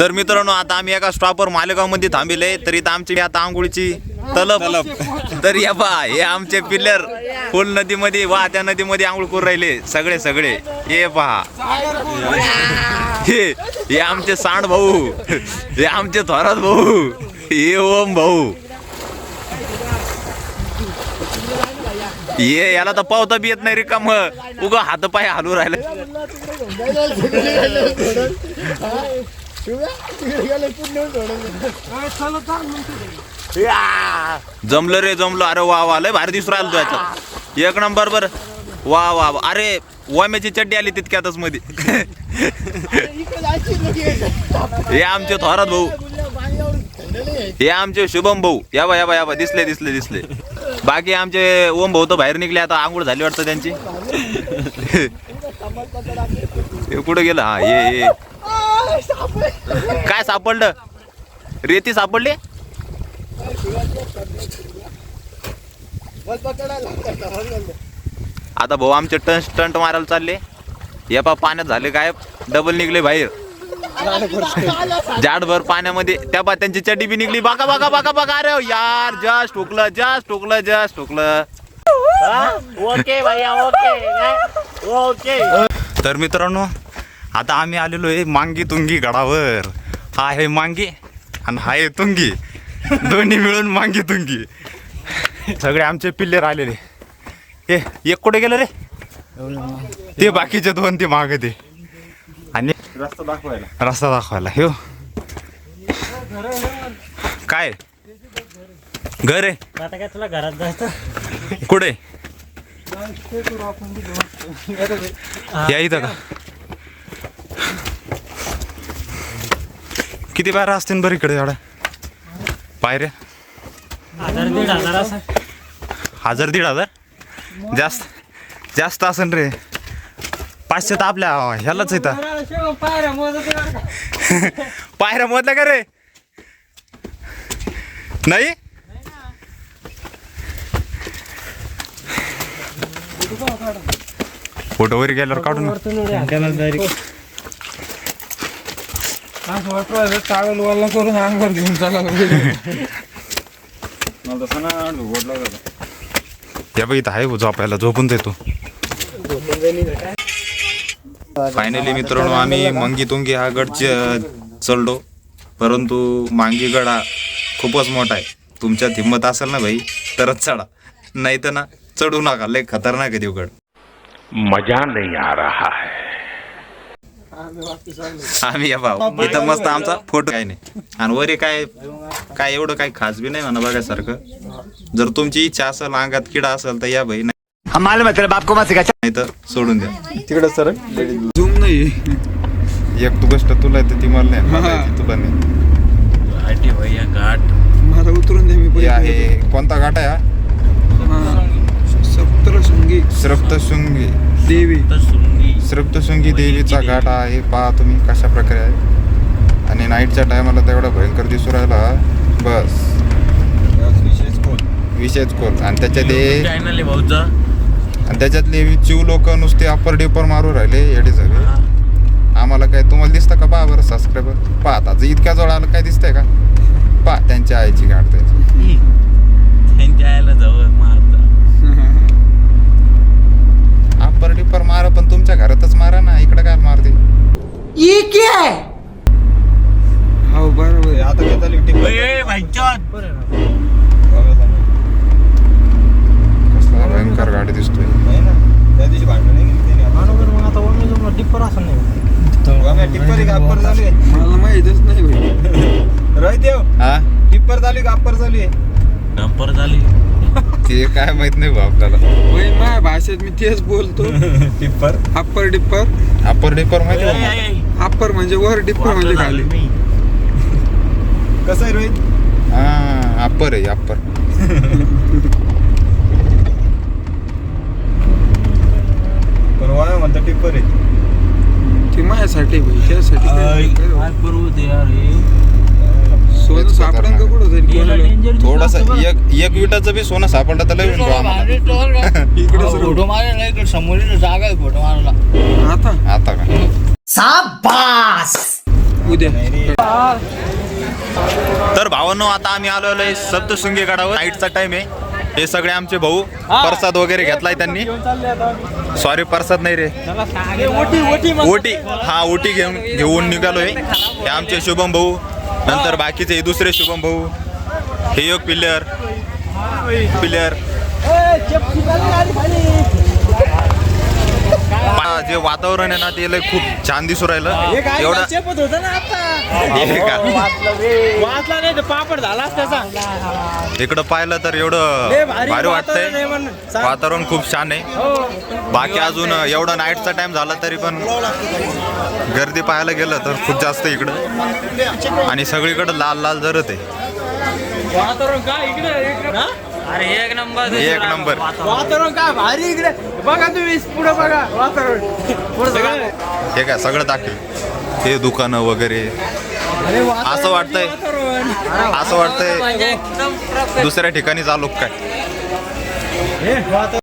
तर मित्रांनो आता आम्ही एका स्टॉपवर मालेगावमध्ये थांबले तर इथं आमची आता आंघोळीची तलब तर या बा हे आमचे पिल्लर फुल नदीमध्ये वा त्या नदीमध्ये आंघोळ करून राहिले. सगळे सगळे. ये पहा. हे हे आमचे सांड भाऊ. हे आमचे थोरात भाऊ. हे ओम भाऊ. ये याला तर पावता बी येत नाही रिकाम. उगा हात पाय हलू राहिले. जमलं रे जमलं. अरे वा वा लय भारी दिसू राहिलो तू एक नंबर बर. वा वा वा. अरे वाम्याची चड्डी आली तितक्यातच मध्ये हे आमचे थोरात भाऊ. हे आमचे शुभम भाऊ. या बा या बा या बा. दिसले दिसले दिसले. बाकी आमचे ओम भाऊ तर बाहेर निघले. आता आंघोळ झाली वाटतं त्यांची. हे कुठं गेलं? हा ये ये. काय सापडलं? रेती सापडली? आता भाऊ आमचे टन स्टंट मारायला चालले. या पा पाण्यात झाले गायब. डबल निघले बाहेर. जाडभर पाण्यामध्ये. त्या पा त्यांची चड्डी बी निघली. बघा बघा बघा बघा अरे यार जस्ट ठोकलं जस्ट ठोकलं जस्ट ठोकलं ओके भैया ओके. ओके. तर मित्रांनो आता आम्ही आलेलो आहे मांगी तुंगी गडावर. हा आहे मांगी आणि हा आहे तुंगी. दोन्ही मिळून मांगी तुंगी. सगळे आमचे पिल्लेर आलेले ए एक कुठे गेलं रे? ते बाकीचे दोन ते माग ते. आणि रस्ता दाखवायला. रस्ता दाखवायला. हो काय? घर आहे? आता काय तुला घरात जायचं? कुठे? या इथं का? किती बाहेर असतील बरं इकडे एवढ्या? पायऱ्या हजार दीड हजार असं. हजार दीड हजार? जास्त जास्त असेल रे. पाचशे तर आपल्या ह्यालाच येतं पायऱ्या मोदल्या का रे? नाही? फोटो वगैरे गेल्यावर काढून चावल वाला करून अंगावर घेऊन चालायला मला तसं ना गोड लागला. या इथं आहे हो झोपायला झोपून देतो फायनली मित्रांनो आम्ही मंगी तुंगी हा गड च- चढलो. परंतु मांगी गड हा खूपच मोठा आहे. तुमच्यात हिंमत असेल ना भाई तरच चढा. नाही तर ना चढू नका लय खतरनाक आहे देवगड मजा नहीं आ रहा है. आम्ही या भाऊ. इथं मस्त आमचा फोटो काय नाही. आणि वरी काय काय एवढं काही खास बी नाही म्हणा बघायसारखं. जर तुमची इच्छा असेल अंगात किडा असेल तर या भाई नाही. तर सोडून द्या. तिकडे सर. झूम नाही. एक तू गोष्ट तुला येते ती मला नाही. मला तुला नाही. भैया घाट मला उतरून द्या मी हे. आहे कोणता घाट आहे. सप्तशृंगी. श्रप्तशृंगी देवी. सुंगी श्रप्तशृंगी देवीचा घाट आहे. पहा तुम्ही कशा प्रकारे आहे. आणि नाईटच्या टायमाला तेवढा भयंकर दिसू राहिला. बस. विशेष कोण आणि आहे भाऊचा आणि त्याच्यातले चिव लोक नुसते अप्पर डिपर मारू राहिले येडे सगळे. आम्हाला काय तुम्हाला दिसतं का? पहा बरं सबस्क्रायबर पहा आता जर इतक्या जवळ आलं काय दिसतंय का? पहा त्यांच्या आईची गाठ त्याची त्यांच्या आयला जवळ मारता अप्पर डिपर मारा पण तुमच्या घरातच मारा ना इकडे काय मारते हो बरोबर आहे. आता घेता लिफ्टिंग कसला भयंकर गाडी दिसतोय. त्या दिवशी भांडण नाही डिप्पर असं नाही. आम्ही टिप्पर चालू आहे. मला माहितच नाही रोहित देव हा? टिप्पर चालू अप्पर चालू आहे. डंपर झाली. ते काय माहीत नाही भाऊ आपल्याला. भाई माझ्या भाषेत मी तेच बोलतो. Tipper upper dipper. Upper dipper माहिती? अप्पर म्हणजे वर डिप्पर म्हणजे खाली. कसं आहे रोहित? हा अप्पर आहे अप्पर पण वाया म्हणता टिप्पर आहे. ते माझ्यासाठी भाई त्यासाठी काय काय करू ते यार हे? सोनं का. कुठं तरी याला कोणाला? danger दिसलं थोडस असतं बरं. एक एक विटाचं बी सोनं सापडलं तर लय होईल बुवा आम्हाला. इकडे सर. फोटो मारायला इकडे समोर जागा आहे फोटो मारायला आता? आता का? उद्या. तर भावांनो आता आम्ही आलेलो आहे सप्तशृंगी गडावर. नाईटचा टाइम आहे. हे सगळे आमचे भाऊ प्रसाद वगैरे घेतलाय त्यांनी. सॉरी प्रसाद नाही रे. ओटी हा ओटी घेऊन घेऊन निघालोय. हे आमचे शुभम भाऊ. नंतर बाकीचे हे दुसरे शुभम भाऊ. हे एक पिल्लर पिल्लर जे वातावरण आहे ना ते लय खूप छान दिसू राहिलं. एवढं हे का? वाचला नाही तर पापड झालाच त्याचा इकडं पाहिलं तर एवढं भारी वाटतंय. वातावरण खूप छान आहे. बाकी अजून एवढा नाईटचा टाइम झाला तरी पण गर्दी पाहायला गेलं तर खूप जास्त इकडं. आणि सगळीकडं लाल लाल जरत आहे. वातावरण काय इकडे? अरे एक नंबर एक नंबर. वातावरण काय भारी इकडे. बघा तुम्ही पुढे बघा वातावरण. हे काय सगळं दाखल. हे दुकानं वगैरे. असं वाटतंय. असं वाटतंय. दुसऱ्या ठिकाणी चालू काय?